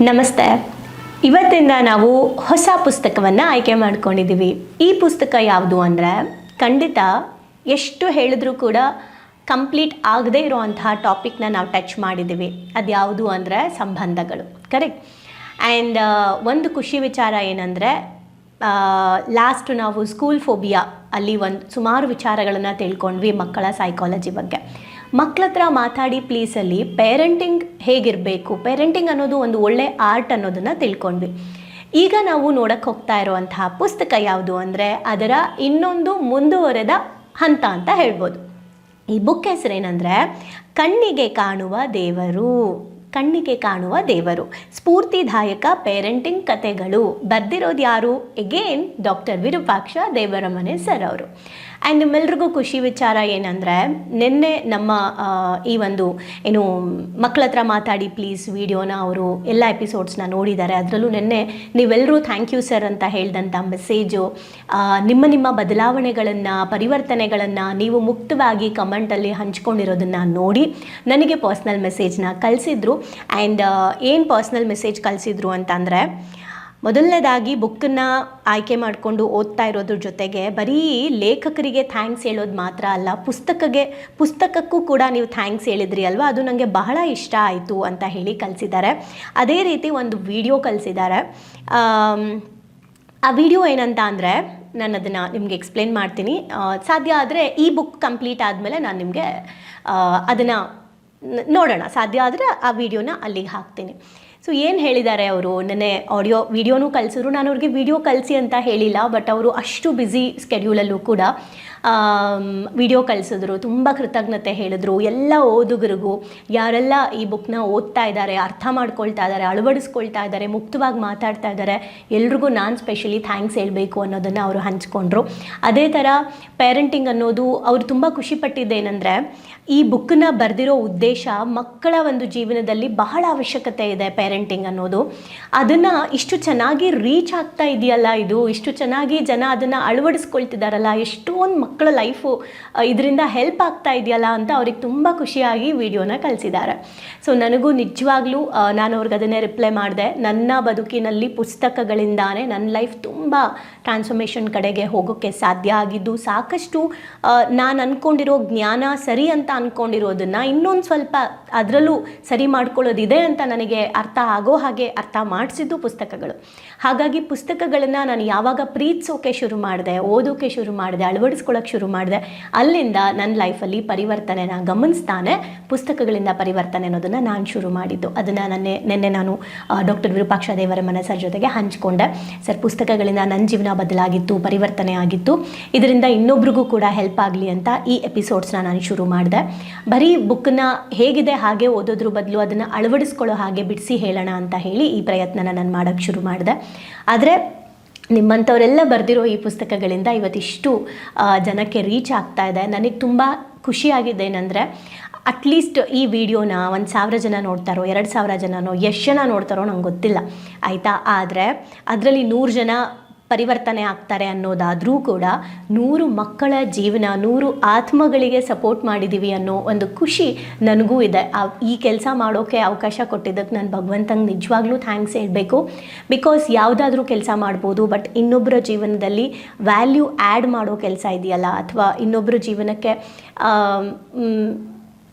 ನಮಸ್ತೆ. ಇವತ್ತಿಂದ ನಾವು ಹೊಸ ಪುಸ್ತಕವನ್ನು ಆಯ್ಕೆ ಮಾಡ್ಕೊಂಡಿದ್ದೀವಿ. ಈ ಪುಸ್ತಕ ಯಾವುದು ಅಂದರೆ, ಖಂಡಿತ ಎಷ್ಟು ಹೇಳಿದ್ರೂ ಕೂಡ ಕಂಪ್ಲೀಟ್ ಆಗದೇ ಇರುವಂತಹ ಟಾಪಿಕ್ನ ನಾವು ಟಚ್ ಮಾಡಿದ್ದೀವಿ. ಅದು ಯಾವುದು ಅಂದರೆ, ಸಂಬಂಧಗಳು. ಕರೆಕ್ಟ್ ಆ್ಯಂಡ್ ಒಂದು ಖುಷಿ ವಿಚಾರ ಏನಂದರೆ ಲಾಸ್ಟ್ ನಾವು ಸ್ಕೂಲ್ ಫೋಬಿಯಾ ಅಲ್ಲಿ ಒಂದು ಸುಮಾರು ವಿಚಾರಗಳನ್ನು ತಿಳ್ಕೊಂಡ್ವಿ ಮಕ್ಕಳ ಸೈಕಾಲಜಿ ಬಗ್ಗೆ. ಮಕ್ಕಳ ಹತ್ರ ಮಾತಾಡಿ ಪ್ಲೀಸಲ್ಲಿ ಪೇರೆಂಟಿಂಗ್ ಹೇಗಿರಬೇಕು? ಪೇರೆಂಟಿಂಗ್ ಅನ್ನೋದು ಒಂದು ಒಳ್ಳೆ ಆರ್ಟ್ ಅನ್ನೋದನ್ನು ತಿಳ್ಕೊಂಡ್ವಿ. ಈಗ ನಾವು ನೋಡಕ್ಕೆ ಹೋಗ್ತಾ ಇರುವಂತಹ ಪುಸ್ತಕ ಯಾವುದು ಅಂದರೆ ಅದರ ಇನ್ನೊಂದು ಮುಂದುವರೆದ ಹಂತ ಅಂತ ಹೇಳ್ಬೋದು. ಈ ಬುಕ್ ಹೆಸರೇನೆಂದರೆ, ಕಣ್ಣಿಗೆ ಕಾಣುವ ದೇವರು. ಕಣ್ಣಿಗೆ ಕಾಣುವ ದೇವರು. ಸ್ಫೂರ್ತಿದಾಯಕ ಪೇರೆಂಟಿಂಗ್ ಕತೆಗಳು ಬರ್ದಿರೋದು ಯಾರು? Again doctor Virupaksha Devaramane sir ಅವರು. ಆ್ಯಂಡ್ ನಿಮ್ಮೆಲ್ರಿಗೂ ಖುಷಿ ವಿಚಾರ ಏನಂದರೆ, ನಿನ್ನೆ ನಮ್ಮ ಈ ಒಂದು, ಏನು ಮಕ್ಕಳ ಹತ್ರ ಮಾತಾಡಿ ಪ್ಲೀಸ್ ವಿಡಿಯೋನ ಅವರು ಎಲ್ಲ ಎಪಿಸೋಡ್ಸ್ನ ನೋಡಿದ್ದಾರೆ ಅದರಲ್ಲೂ ನಿನ್ನೆ ನೀವೆಲ್ಲರೂ ಥ್ಯಾಂಕ್ ಯು ಸರ್ ಅಂತ ಹೇಳಿದಂಥ ಮೆಸೇಜು ನಿಮ್ಮ ನಿಮ್ಮ ಬದಲಾವಣೆಗಳನ್ನು, ಪರಿವರ್ತನೆಗಳನ್ನು ನೀವು ಮುಕ್ತವಾಗಿ ಕಮೆಂಟಲ್ಲಿ ಹಂಚ್ಕೊಂಡಿರೋದನ್ನು ನೋಡಿ ನನಗೆ ಪರ್ಸ್ನಲ್ ಮೆಸೇಜ್ನ ಕಳಿಸಿದ್ರು. ಆ್ಯಂಡ್ ಏನು ಪರ್ಸ್ನಲ್ ಮೆಸೇಜ್ ಕಳಿಸಿದ್ರು ಅಂತಂದರೆ ಮೊದಲನೇದಾಗಿ ಬುಕ್ಕನ್ನ ಆಯ್ಕೆ ಮಾಡಿಕೊಂಡು ಓದ್ತಾ ಇರೋದ್ರ ಜೊತೆಗೆ ಬರೀ ಲೇಖಕರಿಗೆ ಥ್ಯಾಂಕ್ಸ್ ಹೇಳೋದು ಮಾತ್ರ ಅಲ್ಲ, ಪುಸ್ತಕಗೆ, ಪುಸ್ತಕಕ್ಕೂ ಕೂಡ ನೀವು ಥ್ಯಾಂಕ್ಸ್ ಹೇಳಿದ್ರಿ ಅಲ್ವಾ? ಅದು ನನಗೆ ಬಹಳ ಇಷ್ಟ ಆಯಿತು ಅಂತ ಹೇಳಿ ಕಲಿಸಿದ್ದಾರೆ. ಅದೇ ರೀತಿ ಒಂದು ವಿಡಿಯೋ ಕಲಿಸಿದ್ದಾರೆ. ಆ ವಿಡಿಯೋ ಏನಂತ ಅಂದರೆ ನಾನು ಅದನ್ನು ನಿಮಗೆ ಎಕ್ಸ್ಪ್ಲೇನ್ ಮಾಡ್ತೀನಿ. ಸಾಧ್ಯ ಆದರೆ ಈ ಬುಕ್ ಕಂಪ್ಲೀಟ್ ಆದಮೇಲೆ ನಾನು ನಿಮಗೆ ಅದನ್ನು ನೋಡೋಣ. ಸಾಧ್ಯ ಆದರೆ ಆ ವಿಡಿಯೋನ ಅಲ್ಲಿಗೆ ಹಾಕ್ತೀನಿ. ಸೊ ಏನು ಹೇಳಿದ್ದಾರೆ ಅವರು? ನೆನೆ ಆಡಿಯೋ ವಿಡಿಯೋನೂ ಕಲಿಸಿದ್ರು ನಾನು ಅವ್ರಿಗೆ ವಿಡಿಯೋ ಕಲಿಸಿ ಅಂತ ಹೇಳಿಲ್ಲ ಬಟ್ ಅವರು ಅಷ್ಟು ಬ್ಯುಸಿ ಸ್ಕೆಡ್ಯೂಲಲ್ಲೂ ಕೂಡ. ವಿಡಿಯೋ ಕಳಿಸಿದ್ರು, ತುಂಬ ಕೃತಜ್ಞತೆ ಹೇಳಿದ್ರು, ಎಲ್ಲ ಓದುಗರಿಗೂ, ಯಾರೆಲ್ಲ ಈ ಬುಕ್ನ ಓದ್ತಾ ಇದ್ದಾರೆ, ಅರ್ಥ ಮಾಡ್ಕೊಳ್ತಾ ಇದ್ದಾರೆ, ಅಳವಡಿಸ್ಕೊಳ್ತಾ ಇದ್ದಾರೆ, ಮುಕ್ತವಾಗಿ ಮಾತಾಡ್ತಾ ಇದ್ದಾರೆ, ಎಲ್ರಿಗೂ ನಾನು ಸ್ಪೆಷಲಿ ಥ್ಯಾಂಕ್ಸ್ ಹೇಳಬೇಕು ಅನ್ನೋದನ್ನು ಅವರು ಹಂಚ್ಕೊಂಡ್ರು. ಅದೇ ಥರ ಪೇರೆಂಟಿಂಗ್ ಅನ್ನೋದು ಅವರು ತುಂಬ ಖುಷಿಪಟ್ಟಿದ್ದೇನೆಂದರೆ ಈ ಬುಕ್ಕನ್ನ ಬರೆದಿರೋ ಉದ್ದೇಶ ಮಕ್ಕಳ ಒಂದು ಜೀವನದಲ್ಲಿ ಬಹಳ ಅವಶ್ಯಕತೆ ಇದೆ ಪೇರೆಂಟಿಂಗ್ ಅನ್ನೋದು. ಅದನ್ನು ಇಷ್ಟು ಚೆನ್ನಾಗಿ ರೀಚ್ ಆಗ್ತಾ ಇದೆಯಲ್ಲ ಇದು, ಇಷ್ಟು ಚೆನ್ನಾಗಿ ಜನ ಅದನ್ನು ಅಳವಡಿಸ್ಕೊಳ್ತಿದ್ದಾರಲ್ಲ ಎಷ್ಟೊಂದು ಮಕ್ಕಳ ಲೈಫು ಇದರಿಂದ ಹೆಲ್ಪ್ ಆಗ್ತಾ ಇದೆಯಲ್ಲ ಅಂತ ಅವ್ರಿಗೆ ತುಂಬ ಖುಷಿಯಾಗಿ ವಿಡಿಯೋನ ಕಳಿಸಿದ್ದಾರೆ. ಸೊ ನನಗೂ ನಿಜವಾಗ್ಲೂ ನಾನು ಅವ್ರಿಗೆ ಅದನ್ನೇ ರಿಪ್ಲೈ ಮಾಡಿದೆ. ನನ್ನ ಬದುಕಿನಲ್ಲಿ ಪುಸ್ತಕಗಳಿಂದಾನೇ ನನ್ನ ಲೈಫ್ ತುಂಬ ಟ್ರಾನ್ಸ್ಫಾರ್ಮೇಷನ್ ಕಡೆಗೆ ಹೋಗೋಕ್ಕೆ ಸಾಧ್ಯ ಆಗಿದ್ದು, ಸಾಕಷ್ಟು ನಾನು ಅಂದ್ಕೊಂಡಿರೋ ಜ್ಞಾನ ಸರಿ ಅಂತ ಅಂದ್ಕೊಂಡಿರೋದನ್ನು ಇನ್ನೊಂದು ಸ್ವಲ್ಪ ಅದರಲ್ಲೂ ಸರಿ ಮಾಡ್ಕೊಳ್ಳೋದಿದೆ ಅಂತ ನನಗೆ ಅರ್ಥ ಆಗೋ ಹಾಗೆ ಅರ್ಥ ಮಾಡಿಸಿದ್ದು ಪುಸ್ತಕಗಳು. ಹಾಗಾಗಿ ಪುಸ್ತಕಗಳನ್ನು ನಾನು ಯಾವಾಗ ಪ್ರೀತಿಸೋಕೆ ಶುರು ಮಾಡಿದೆ, ಓದೋಕೆ ಶುರು ಮಾಡಿದೆ ಅಳವಡಿಸ್ಕೊಳ್ಳೋಕೆ ಶುರು ಮಾಡಿದೆ. ಅಲ್ಲಿಂದ ನನ್ನ ಲೈಫಲ್ಲಿ ಪರಿವರ್ತನೆನ ಗಮನಿಸ್ತಾನೆ, ಪುಸ್ತಕಗಳಿಂದ ಪರಿವರ್ತನೆ ಅನ್ನೋದನ್ನು ನಾನು ಶುರು ಮಾಡಿದ್ದು. ಅದನ್ನು ನನ್ನೆ, ನಿನ್ನೆ ನಾನು ಡಾಕ್ಟರ್ ವಿರೂಪಾಕ್ಷ ದೇವರ ಸರ್ ಜೊತೆಗೆ ಹಂಚಿಕೊಂಡೆ. ಸರ್, ಪುಸ್ತಕಗಳಿಂದ ನನ್ನ ಜೀವನ ಬದಲಾಗಿತ್ತು, ಪರಿವರ್ತನೆ ಆಗಿತ್ತು. ಇದರಿಂದ ಇನ್ನೊಬ್ರಿಗೂ ಕೂಡ ಹೆಲ್ಪ್ ಆಗಲಿ ಅಂತ ಈ ಎಪಿಸೋಡ್ಸ್ನ ನಾನು ಶುರು ಮಾಡಿದೆ. ಬರೀ ಬುಕ್ನ ಹೇಗಿದೆ, ಹಾಗೆ ಓದೋದ್ರ ಬದಲು ಅದನ್ನು ಅಳವಡಿಸ್ಕೊಳ್ಳೋ ಹಾಗೆ ಬಿಡಿಸಿ ಹೇಳೋಣ ಅಂತ ಹೇಳಿ ಈ ಪ್ರಯತ್ನನ ನಾನು ಮಾಡೋಕ್ಕೆ ಶುರು ಮಾಡಿದೆ. ಆದರೆ ನಿಮ್ಮಂಥವರೆಲ್ಲ ಬರೆದಿರೋ ಈ ಪುಸ್ತಕಗಳಿಂದ ಇವತ್ತಿಷ್ಟು ಜನಕ್ಕೆ ರೀಚ್ ಆಗ್ತಾ ಇದೆ. ನನಗೆ ತುಂಬ ಖುಷಿಯಾಗಿದೆ ಏನಂದರೆ ಅಟ್ಲೀಸ್ಟ್ ಈ ವಿಡಿಯೋನ ಒಂದು ಸಾವಿರ ಜನ ನೋಡ್ತಾರೋ, ಎರಡು ಸಾವಿರ ಜನನೋ, ಎಷ್ಟು ಜನ ನೋಡ್ತಾರೋ ನಂಗೆ ಗೊತ್ತಿಲ್ಲ. ಆಯಿತಾ? ಆದರೆ, ಅದರಲ್ಲಿ ನೂರು ಜನ ಪರಿವರ್ತನೆ ಆಗ್ತಾರೆ ಅನ್ನೋದಾದರೂ ಕೂಡ ನೂರು ಮಕ್ಕಳ ಜೀವನ, ನೂರು ಆತ್ಮಗಳಿಗೆ ಸಪೋರ್ಟ್ ಮಾಡಿದ್ದೀವಿ ಅನ್ನೋ ಒಂದು ಖುಷಿ ನನಗೂ ಇದೆ. ಈ ಕೆಲಸ ಮಾಡೋಕ್ಕೆ ಅವಕಾಶ ಕೊಟ್ಟಿದ್ದಕ್ಕೆ ನಾನು ಭಗವಂತಂಗೆ ನಿಜವಾಗ್ಲೂ ಥ್ಯಾಂಕ್ಸ್ ಹೇಳಬೇಕು. ಬಿಕಾಸ್ ಯಾವುದಾದ್ರೂ ಕೆಲಸ ಮಾಡ್ಬೋದು ಬಟ್ ಇನ್ನೊಬ್ಬರ ಜೀವನದಲ್ಲಿ ವ್ಯಾಲ್ಯೂ ಆ್ಯಡ್ ಮಾಡೋ ಕೆಲಸ ಇದೆಯಲ್ಲ, ಅಥವಾ ಇನ್ನೊಬ್ಬರ ಜೀವನಕ್ಕೆ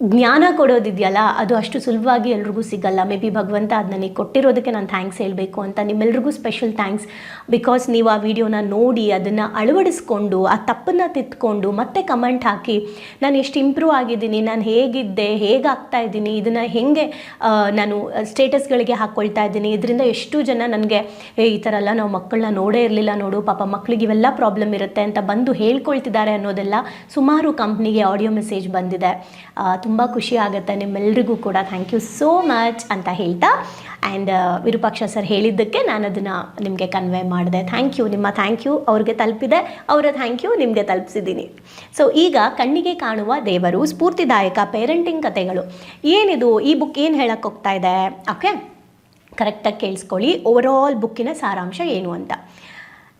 ಜ್ಞಾನ ಕೊಡೋದಿದೆಯಲ್ಲ, ಅದು ಅಷ್ಟು ಸುಲಭವಾಗಿ ಎಲ್ರಿಗೂ ಸಿಗಲ್ಲ. ಮೇ ಬಿ ಭಗವಂತ ಅದು ನನಗೆ ಕೊಟ್ಟಿರೋದಕ್ಕೆ ನಾನು ಥ್ಯಾಂಕ್ಸ್ ಹೇಳಬೇಕು ಅಂತ ನಿಮ್ಮೆಲ್ರಿಗೂ ಸ್ಪೆಷಲ್ ಥ್ಯಾಂಕ್ಸ್ ಬಿಕಾಸ್ ನೀವು ಆ ವಿಡಿಯೋನ ನೋಡಿ, ಅದನ್ನು ಅಳವಡಿಸ್ಕೊಂಡು, ಆ ತಪ್ಪನ್ನು ತಿತ್ಕೊಂಡು ಮತ್ತೆ ಕಮೆಂಟ್ ಹಾಕಿ, ನಾನು ಎಷ್ಟು ಇಂಪ್ರೂವ್ ಆಗಿದ್ದೀನಿ, ನಾನು ಹೇಗಿದ್ದೆ, ಹೇಗಾಗ್ತಾ ಇದ್ದೀನಿ, ಇದನ್ನು ಹೇಗೆ ನಾನು ಸ್ಟೇಟಸ್ಗಳಿಗೆ ಹಾಕ್ಕೊಳ್ತಾ ಇದ್ದೀನಿ, ಇದರಿಂದ ಎಷ್ಟು ಜನ ನನಗೆ ಈ ಥರ ಎಲ್ಲ ನಾವು ಮಕ್ಕಳನ್ನ ನೋಡೇ ಇರಲಿಲ್ಲ, ನೋಡು, ಪಾಪ ಮಕ್ಕಳಿಗೆ ಇವೆಲ್ಲ ಪ್ರಾಬ್ಲಮ್ ಇರುತ್ತೆ ಅಂತ ಬಂದು ಹೇಳ್ಕೊಳ್ತಿದ್ದಾರೆ ಅನ್ನೋದೆಲ್ಲ ಸುಮಾರು ಕಂಪ್ನಿಗೆ ಆಡಿಯೋ ಮೆಸೇಜ್ ಬಂದಿದೆ. ತುಂಬ ಖುಷಿ ಆಗುತ್ತೆ ನಿಮ್ಮೆಲ್ರಿಗೂ ಕೂಡ. ಥ್ಯಾಂಕ್ ಯು ಸೋ ಮಚ್ ಅಂತ ಹೇಳ್ತಾ. ಆ್ಯಂಡ್ ವಿರೂಪಾಕ್ಷ ಸರ್ ಹೇಳಿದ್ದಕ್ಕೆ ನಾನು ಅದನ್ನು ನಿಮಗೆ ಕನ್ವೆ ಮಾಡಿದೆ. ಥ್ಯಾಂಕ್ ಯು ನಿಮ್ಮ ಥ್ಯಾಂಕ್ ಯು ಅವ್ರಿಗೆ ತಲುಪಿದೆ. ಅವರ ಥ್ಯಾಂಕ್ ಯು ನಿಮಗೆ ತಲುಪಿಸಿದ್ದೀನಿ. ಸೊ ಈಗ ಕಣ್ಣಿಗೆ ಕಾಣುವ ದೇವರು, ಸ್ಫೂರ್ತಿದಾಯಕ ಪೇರೆಂಟಿಂಗ್ ಕಥೆಗಳು. ಏನಿದು, ಈ ಬುಕ್ ಏನು ಹೇಳಕ್ಕೆ ಹೋಗ್ತಾ ಇದೆ? ಓಕೆ ಕರೆಕ್ಟಾಗಿ ಕೇಳಿಸ್ಕೊಳ್ಳಿ. ಓವರಾಲ್ ಬುಕ್ಕಿನ ಸಾರಾಂಶ ಏನು ಅಂತ.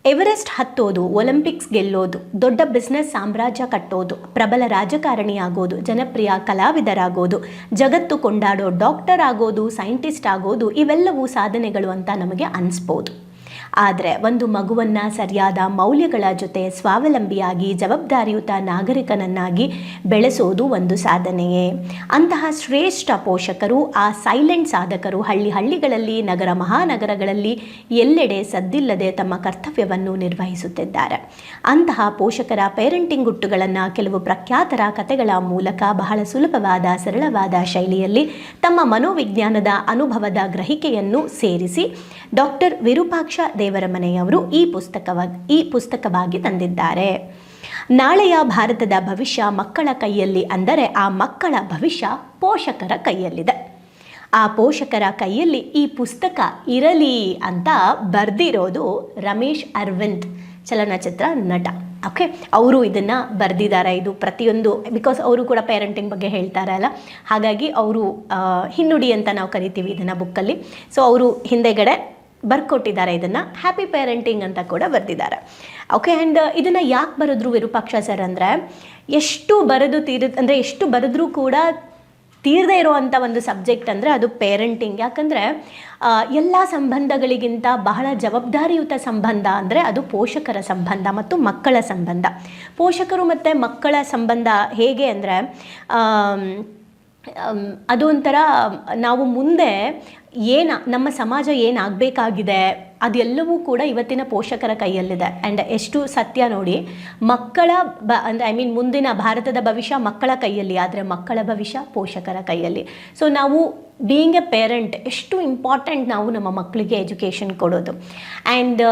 ಎವರೆಸ್ಟ್ ಹತ್ತೋದು, ಒಲಿಂಪಿಕ್ಸ್ ಗೆಲ್ಲೋದು, ದೊಡ್ಡ ಬಿಸ್ನೆಸ್ ಸಾಮ್ರಾಜ್ಯ ಕಟ್ಟೋದು, ಪ್ರಬಲ ರಾಜಕಾರಣಿಯಾಗೋದು, ಜನಪ್ರಿಯ ಕಲಾವಿದರಾಗೋದು, ಜಗತ್ತು ಕೊಂಡಾಡೋ ಡಾಕ್ಟರ್ ಆಗೋದು ಸೈಂಟಿಸ್ಟ್ ಆಗೋದು, ಇವೆಲ್ಲವೂ ಸಾಧನೆಗಳು ಅಂತ ನಮಗೆ ಅನಿಸ್ಬೋದು. ಆದರೆ ಒಂದು ಮಗುವನ್ನು ಸರಿಯಾದ ಮೌಲ್ಯಗಳ ಜೊತೆ ಸ್ವಾವಲಂಬಿಯಾಗಿ, ಜವಾಬ್ದಾರಿಯುತ ನಾಗರಿಕನನ್ನಾಗಿ ಬೆಳೆಸೋದು ಒಂದು ಸಾಧನೆಯೇ. ಅಂತಹ ಶ್ರೇಷ್ಠ ಪೋಷಕರು, ಆ ಸೈಲೆಂಟ್ ಸಾಧಕರು ಹಳ್ಳಿ ಹಳ್ಳಿಗಳಲ್ಲಿ, ನಗರ ಮಹಾನಗರಗಳಲ್ಲಿ ಎಲ್ಲೆಡೆ ಸದ್ದಿಲ್ಲದೆ ತಮ್ಮ ಕರ್ತವ್ಯವನ್ನು ನಿರ್ವಹಿಸುತ್ತಿದ್ದಾರೆ. ಅಂತಹ ಪೋಷಕರ ಪೇರೆಂಟಿಂಗ್ ಗುಟ್ಟುಗಳನ್ನು ಕೆಲವು ಪ್ರಖ್ಯಾತರ ಕಥೆಗಳ ಮೂಲಕ ಬಹಳ ಸುಲಭವಾದ, ಸರಳವಾದ ಶೈಲಿಯಲ್ಲಿ ತಮ್ಮ ಮನೋವಿಜ್ಞಾನದ ಅನುಭವದ ಗ್ರಹಿಕೆಯನ್ನು ಸೇರಿಸಿ ಡಾಕ್ಟರ್ ವಿರೂಪಾಕ್ಷ ದೇವರಮನೆಯವರು ಈ ಪುಸ್ತಕವಾಗಿ ಈ ಪುಸ್ತಕವಾಗಿ ತಂದಿದ್ದಾರೆ. ನಾಳೆಯ ಭಾರತದ ಭವಿಷ್ಯ ಮಕ್ಕಳ ಕೈಯಲ್ಲಿ ಅಂದರೆ ಆ ಮಕ್ಕಳ ಭವಿಷ್ಯ ಪೋಷಕರ ಕೈಯಲ್ಲಿದೆ. ಆ ಪೋಷಕರ ಕೈಯಲ್ಲಿ ಈ ಪುಸ್ತಕ ಇರಲಿ ಅಂತ ಬರೆದಿರೋದು ರಮೇಶ್ ಅರವಿಂದ್ ಚಲನಚಿತ್ರ ನಟ. ಓಕೆ ಅವರು ಇದನ್ನು ಬರೆದಿದ್ದಾರೆ ಇದು ಪ್ರತಿಯೊಂದು ಬಿಕಾಸ್ ಅವರು ಕೂಡ ಪೇರೆಂಟಿಂಗ್ ಬಗ್ಗೆ ಹೇಳ್ತಾರೆ ಅಲ್ಲ? ಹಾಗಾಗಿ ಅವರು ಹಿನ್ನುಡಿ ಅಂತ ನಾವು ಕರಿತೀವಿ ಇದನ್ನು ಬುಕ್ಕಲ್ಲಿ ಸೊ ಅವರು ಹಿಂದೆಗಡೆ ಬರ್ಕೊಟ್ಟಿದ್ದಾರೆ. ಇದನ್ನು ಹ್ಯಾಪಿ ಪೇರೆಂಟಿಂಗ್ ಅಂತ ಕೂಡ ಬರೆದಿದ್ದಾರೆ. ಓಕೆ ಆ್ಯಂಡ್ ಇದನ್ನು ಯಾಕೆ ಬರೆದ್ರು ವಿರೂಪಾಕ್ಷ ಸರ್ ಅಂದರೆ, ಎಷ್ಟು ಬರೆದು ತೀರ, ಅಂದರೆ ಎಷ್ಟು ಬರೆದ್ರೂ ಕೂಡ ತೀರದೇ ಇರುವಂಥ ಒಂದು ಸಬ್ಜೆಕ್ಟ್ ಅಂದರೆ ಅದು ಪೇರೆಂಟಿಂಗ್ ಯಾಕಂದರೆ ಎಲ್ಲ ಸಂಬಂಧಗಳಿಗಿಂತ ಬಹಳ ಜವಾಬ್ದಾರಿಯುತ ಸಂಬಂಧ ಅಂದರೆ ಅದು ಪೋಷಕರ ಸಂಬಂಧ ಮತ್ತು ಮಕ್ಕಳ ಸಂಬಂಧ. ಪೋಷಕರು ಮತ್ತು ಮಕ್ಕಳ ಸಂಬಂಧ ಹೇಗೆ ಅಂದರೆ ಅದು ಒಂಥರ, ನಾವು ಮುಂದೆ ಏನು, ನಮ್ಮ ಸಮಾಜ ಏನಾಗಬೇಕಾಗಿದೆ, ಅದೆಲ್ಲವೂ ಕೂಡ ಇವತ್ತಿನ ಪೋಷಕರ ಕೈಯಲ್ಲಿದೆ. ಆ್ಯಂಡ್ ಎಷ್ಟು ಸತ್ಯ ನೋಡಿ, ಮಕ್ಕಳ ಬ, ಅಂದರೆ ಐ ಮೀನ್ ಮುಂದಿನ ಭಾರತದ ಭವಿಷ್ಯ ಮಕ್ಕಳ ಕೈಯಲ್ಲಿ, ಆದರೆ ಮಕ್ಕಳ ಭವಿಷ್ಯ ಪೋಷಕರ ಕೈಯಲ್ಲಿ. ಸೊ ನಾವು ಬೀಯಿಂಗ್ ಎ ಪೇರೆಂಟ್ ಎಷ್ಟು ಇಂಪಾರ್ಟೆಂಟ್ ನಾವು ನಮ್ಮ ಮಕ್ಕಳಿಗೆ ಎಜುಕೇಷನ್ ಕೊಡೋದು. ಆ್ಯಂಡ್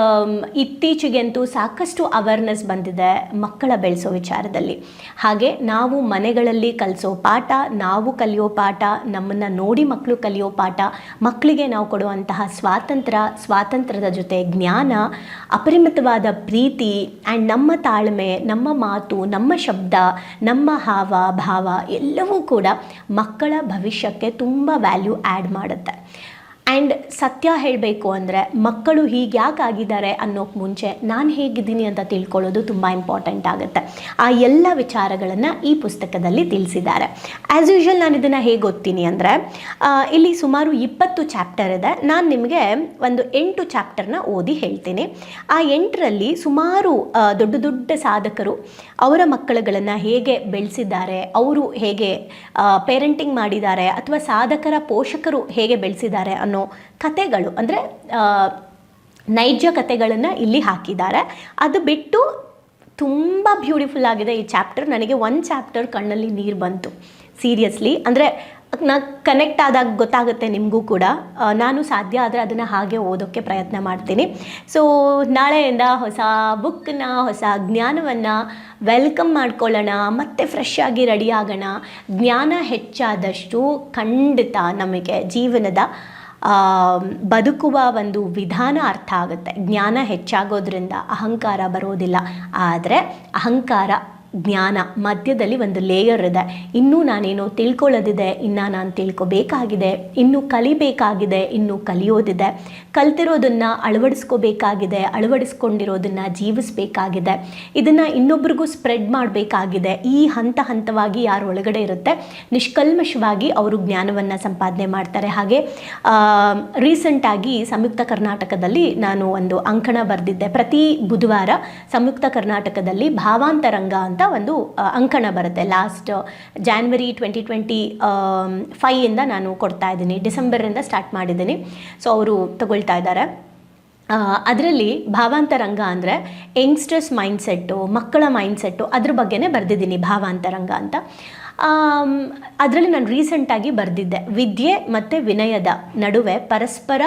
ಇತ್ತೀಚೆಗಂತೂ ಸಾಕಷ್ಟು ಅವೇರ್ನೆಸ್ ಬಂದಿದೆ ಮಕ್ಕಳ ಬೆಳೆಸೋ ವಿಚಾರದಲ್ಲಿ. ಹಾಗೆ ನಾವು ಮನೆಗಳಲ್ಲಿ ಕಲಿಸೋ ಪಾಠ, ನಾವು ಕಲಿಯೋ ಪಾಠ, ನಮ್ಮನ್ನು ನೋಡಿ ಮಕ್ಕಳು ಕಲಿಯೋ ಪಾಠ ಮಕ್ಕಳಿಗೆ ನಾವು ಕೊಡುವಂತಹ ಸ್ವಾತಂತ್ರ್ಯ ಸ್ವಾತಂತ್ರ್ಯದ ಜೊತೆ ಜ್ಞಾನ, ಅಪರಿಮಿತವಾದ ಪ್ರೀತಿ ಆ್ಯಂಡ್ ನಮ್ಮ ತಾಳ್ಮೆ, ನಮ್ಮ ಮಾತು, ನಮ್ಮ ಶಬ್ದ, ನಮ್ಮ ಹಾವ, ಭಾವ ಎಲ್ಲವೂ ಕೂಡ ಮಕ್ಕಳ ಭವಿಷ್ಯಕ್ಕೆ ತುಂಬ ವ್ಯಾಲ್ಯೂ ಆ್ಯಡ್ ಮಾಡುತ್ತೆ. ಆ್ಯಂಡ್ ಸತ್ಯ ಹೇಳಬೇಕು ಅಂದರೆ ಮಕ್ಕಳು ಹೀಗೆ ಯಾಕೆ ಆಗಿದ್ದಾರೆ ಅನ್ನೋಕ್ಕೆ ಮುಂಚೆ ನಾನು ಹೇಗಿದ್ದೀನಿ ಅಂತ ತಿಳ್ಕೊಳ್ಳೋದು ತುಂಬ ಇಂಪಾರ್ಟೆಂಟ್ ಆಗುತ್ತೆ. ಆ ಎಲ್ಲ ವಿಚಾರಗಳನ್ನು ಈ ಪುಸ್ತಕದಲ್ಲಿ ತಿಳಿಸಿದ್ದಾರೆ. ಆ್ಯಸ್ ಯೂಶ್ವಲ್ ನಾನು ಇದನ್ನು ಹೇಗೆ ಓದ್ತೀನಿ ಅಂದರೆ ಇಲ್ಲಿ ಸುಮಾರು ಇಪ್ಪತ್ತು ಚಾಪ್ಟರ್ ಇದೆ. ನಾನು ನಿಮಗೆ ಒಂದು ಎಂಟು ಚಾಪ್ಟರ್ನ ಓದಿ ಹೇಳ್ತೀನಿ. ಆ ಎಂಟರಲ್ಲಿ ಸುಮಾರು ದೊಡ್ಡ ದೊಡ್ಡ ಸಾಧಕರು ಅವರ ಮಕ್ಕಳುಗಳನ್ನು ಹೇಗೆ ಬೆಳೆಸಿದ್ದಾರೆ, ಅವರು ಹೇಗೆ ಪೇರೆಂಟಿಂಗ್ ಮಾಡಿದ್ದಾರೆ, ಅಥವಾ ಸಾಧಕರ ಪೋಷಕರು ಹೇಗೆ ಬೆಳೆಸಿದ್ದಾರೆ ಅನ್ನೋ ಕತೆಗಳು ಅಂದರೆ ನೈಜ ಕತೆಗಳನ್ನು ಇಲ್ಲಿ ಹಾಕಿದ್ದಾರೆ. ಅದು ಬಿಟ್ಟು ತುಂಬ ಬ್ಯೂಟಿಫುಲ್ ಆಗಿದೆ ಈ ಚಾಪ್ಟರ್ ನನಗೆ ಒಂದು ಚಾಪ್ಟರ್ ಕಣ್ಣಲ್ಲಿ ನೀರು ಬಂತು ಸೀರಿಯಸ್ಲಿ ಅಂದರೆ, ನಾ ಕನೆಕ್ಟ್ ಆದಾಗ ಗೊತ್ತಾಗುತ್ತೆ ನಿಮಗೂ ಕೂಡ. ನಾನು ಸಾಧ್ಯ ಆದರೆ ಅದನ್ನು ಹಾಗೆ ಓದೋಕ್ಕೆ ಪ್ರಯತ್ನ ಮಾಡ್ತೀನಿ. ಸೊ ನಾಳೆಯಿಂದ ಹೊಸ ಬುಕ್ನ ಹೊಸ ಜ್ಞಾನವನ್ನು ವೆಲ್ಕಮ್ ಮಾಡ್ಕೊಳ್ಳೋಣ. ಮತ್ತೆ ಫ್ರೆಶ್ ಆಗಿ ರೆಡಿ ಆಗೋಣ. ಜ್ಞಾನ ಹೆಚ್ಚಾದಷ್ಟು ಖಂಡಿತ ನಮಗೆ ಜೀವನದ ಬದುಕುವ ಒಂದು ವಿಧಾನ ಅರ್ಥ ಆಗುತ್ತೆ. ಜ್ಞಾನ ಹೆಚ್ಚಾಗೋದ್ರಿಂದ ಅಹಂಕಾರ ಬರೋದಿಲ್ಲ. ಆದರೆ ಅಹಂಕಾರ ಜ್ಞಾನ ಮಧ್ಯದಲ್ಲಿ ಒಂದು ಲೇಯರ್ ಇದೆ. ಇನ್ನೂ ನಾನೇನೋ ತಿಳ್ಕೊಳ್ಳೋದಿದೆ, ಇನ್ನು ನಾನು ತಿಳ್ಕೊಬೇಕಾಗಿದೆ, ಇನ್ನೂ ಕಲಿಬೇಕಾಗಿದೆ, ಇನ್ನೂ ಕಲಿಯೋದಿದೆ. ಕಲ್ತಿರೋದನ್ನು ಅಳವಡಿಸ್ಕೋಬೇಕಾಗಿದೆ, ಅಳವಡಿಸ್ಕೊಂಡಿರೋದನ್ನು ಜೀವಿಸಬೇಕಾಗಿದೆ. ಇದನ್ನು ಇನ್ನೊಬ್ರಿಗೂ ಸ್ಪ್ರೆಡ್ ಮಾಡಬೇಕಾಗಿದೆ. ಈ ಹಂತ ಹಂತವಾಗಿ ಯಾರು ಒಳಗಡೆ ಇರುತ್ತೆ, ನಿಷ್ಕಲ್ಮಶವಾಗಿ ಅವರು ಜ್ಞಾನವನ್ನು ಸಂಪಾದನೆ ಮಾಡ್ತಾರೆ. ಹಾಗೆ ರೀಸೆಂಟಾಗಿ ಸಂಯುಕ್ತ ಕರ್ನಾಟಕದಲ್ಲಿ ನಾನು ಒಂದು ಅಂಕಣ ಬರೆದಿದ್ದೆ. ಪ್ರತಿ ಬುಧವಾರ ಸಂಯುಕ್ತ ಕರ್ನಾಟಕದಲ್ಲಿ ಭಾವಾಂತರಂಗ ಅಂತ ಒಂದು ಅಂಕಣ ಬರುತ್ತೆ. ಲಾಸ್ಟ್ ಜಾನ್ವರಿ ಟ್ವೆಂಟಿ ಟ್ವೆಂಟಿ ಫೈಯಿಂದ ನಾನು ಕೊಡ್ತಾ ಇದ್ದೀನಿ. ಡಿಸೆಂಬರಿಂದ ಸ್ಟಾರ್ಟ್ ಮಾಡಿದ್ದೀನಿ. ಸೊ ಅವರು ತಗೊಳ್ತಾ ಇದ್ದಾರೆ. ಅದರಲ್ಲಿ ಭಾವಾಂತರಂಗ ಅಂದರೆ ಯಂಗ್ಸ್ಟರ್ಸ್ ಮೈಂಡ್ಸೆಟ್ಟು ಮಕ್ಕಳ ಮೈಂಡ್ಸೆಟ್ಟು ಅದ್ರ ಬಗ್ಗೆನೇ ಬರೆದಿದ್ದೀನಿ ಭಾವಾಂತರಂಗ ಅಂತ. ಅದರಲ್ಲಿ ನಾನು ರೀಸೆಂಟಾಗಿ ಬರೆದಿದ್ದೆ. ವಿದ್ಯೆ ಮತ್ತು ವಿನಯದ ನಡುವೆ ಪರಸ್ಪರ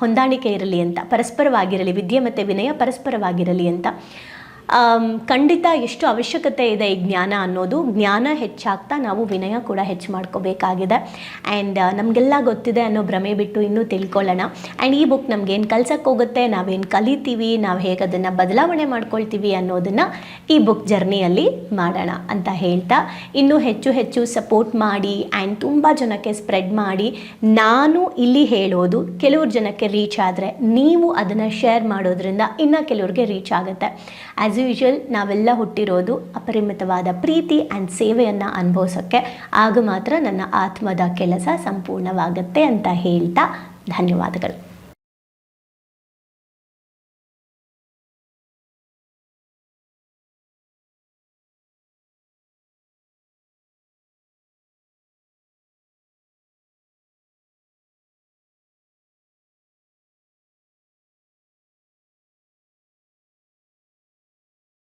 ಹೊಂದಾಣಿಕೆ ಇರಲಿ ಅಂತ, ಪರಸ್ಪರವಾಗಿರಲಿ, ವಿದ್ಯೆ ಮತ್ತು ವಿನಯ ಪರಸ್ಪರವಾಗಿರಲಿ ಅಂತ. ಖಂಡಿತ ಎಷ್ಟು ಅವಶ್ಯಕತೆ ಇದೆ ಈ ಜ್ಞಾನ ಅನ್ನೋದು, ಜ್ಞಾನ ಹೆಚ್ಚಾಗ್ತಾ ನಾವು ವಿನಯ ಕೂಡ ಹೆಚ್ಚು ಮಾಡ್ಕೋಬೇಕಾಗಿದೆ. ಆ್ಯಂಡ್ ನಮಗೆಲ್ಲ ಗೊತ್ತಿದೆ ಅನ್ನೋ ಭ್ರಮೆ ಬಿಟ್ಟು ಇನ್ನೂ ತಿಳ್ಕೊಳ್ಳೋಣ. ಆ್ಯಂಡ್ ಈ ಬುಕ್ ನಮ್ಗೇನು ಕಲ್ಸಕ್ಕೆ ಹೋಗುತ್ತೆ, ನಾವೇನು ಕಲಿತೀವಿ, ನಾವು ಹೇಗೆ ಅದನ್ನು ಬದಲಾವಣೆ ಮಾಡ್ಕೊಳ್ತೀವಿ ಅನ್ನೋದನ್ನು ಈ ಬುಕ್ ಜರ್ನಿಯಲ್ಲಿ ಮಾಡೋಣ ಅಂತ ಹೇಳ್ತಾ, ಇನ್ನೂ ಹೆಚ್ಚು ಹೆಚ್ಚು ಸಪೋರ್ಟ್ ಮಾಡಿ ಆ್ಯಂಡ್ ತುಂಬ ಜನಕ್ಕೆ ಸ್ಪ್ರೆಡ್ ಮಾಡಿ. ನಾನು ಇಲ್ಲಿ ಹೇಳೋದು, ಕೆಲವ್ರ ಜನಕ್ಕೆ ರೀಚ್ ಆದರೆ ನೀವು ಅದನ್ನು ಶೇರ್ ಮಾಡೋದ್ರಿಂದ ಇನ್ನೂ ಕೆಲವ್ರಿಗೆ ರೀಚ್ ಆಗುತ್ತೆ. ಆ್ಯಸ್ ಯೂಶುವಲ್ ನಾವೆಲ್ಲ ಹುಟ್ಟಿರೋದು ಅಪರಿಮಿತವಾದ ಪ್ರೀತಿ ಆ್ಯಂಡ್ ಸೇವೆಯನ್ನು ಅನುಭವಿಸೋಕ್ಕೆ. ಆಗ ಮಾತ್ರ ನನ್ನ ಆತ್ಮದ ಕೆಲಸ ಸಂಪೂರ್ಣವಾಗುತ್ತೆ ಅಂತ ಹೇಳ್ತಾ ಧನ್ಯವಾದಗಳು.